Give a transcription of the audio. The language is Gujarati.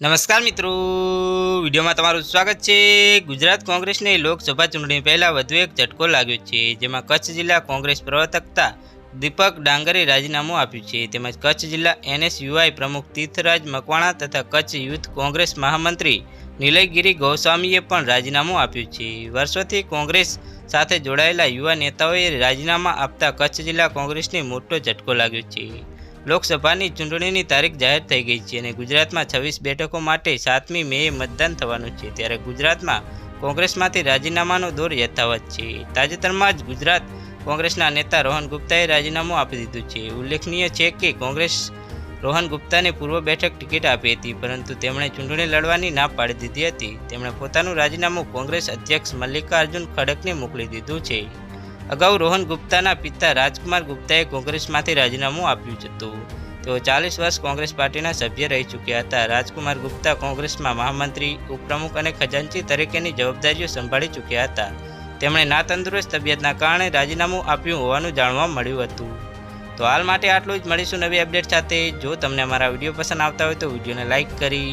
નમસ્કાર મિત્રો. વિડીયોમાં તમારું સ્વાગત છે. ગુજરાત કોંગ્રેસને લોકસભા ચૂંટણી પહેલાં વધુ એક ઝટકો લાગ્યો છે, જેમાં કચ્છ જિલ્લા કોંગ્રેસ પ્રવર્તકતા દીપક ડાંગરે રાજીનામું આપ્યું છે. તેમજ કચ્છ જિલ્લા એનએસયુઆઈ પ્રમુખ તીર્થરાજ મકવાણા તથા કચ્છ યુથ કોંગ્રેસ મહામંત્રી નિલયગીરી ગોસ્વામીએ પણ રાજીનામું આપ્યું છે. વર્ષોથી કોંગ્રેસ સાથે જોડાયેલા યુવા નેતાઓએ રાજીનામા આપતા કચ્છ જિલ્લા કોંગ્રેસને મોટો ઝટકો લાગ્યો છે. લોકસભાની ચૂંટણીની તારીખ જાહેર થઈ ગઈ છે અને ગુજરાતમાં છવ્વીસ બેઠકો માટે સાતમી મેએ મતદાન થવાનું છે. ત્યારે ગુજરાતમાં કોંગ્રેસમાંથી રાજીનામાનો દોર યથાવત છે. તાજેતરમાં જ ગુજરાત કોંગ્રેસના નેતા રોહન ગુપ્તાએ રાજીનામું આપી દીધું છે. ઉલ્લેખનીય છે કે કોંગ્રેસ રોહન ગુપ્તાને પૂર્વ બેઠક ટિકિટ આપી હતી, પરંતુ તેમણે ચૂંટણી લડવાની ના પાડી દીધી હતી. તેમણે પોતાનું રાજીનામું કોંગ્રેસ અધ્યક્ષ મલ્લિકાર્જુન ખડકને મોકલી દીધું છે. અગાઉ રોહન ગુપ્તાના પિતા રાજકુમાર ગુપ્તાએ કોંગ્રેસમાંથી રાજીનામું આપ્યું હતું તેઓ ચાલીસ વર્ષ કોંગ્રેસ પાર્ટીના સભ્ય રહી ચૂક્યા હતા. રાજકુમાર ગુપ્તા કોંગ્રેસમાં મહામંત્રી, ઉપપ્રમુખ અને ખજાનચી તરીકેની જવાબદારીઓ સંભાળી ચૂક્યા હતા. તેમણે ના તંદુરસ્ત તબિયતના કારણે રાજીનામું આપ્યું હોવાનું જાણવા મળ્યું હતું. તો હાલ માટે આટલું જ. મળીશું નવી અપડેટ સાથે. જો તમને અમારા વીડિયો પસંદ આવતા હોય તો વિડીયોને લાઇક કરી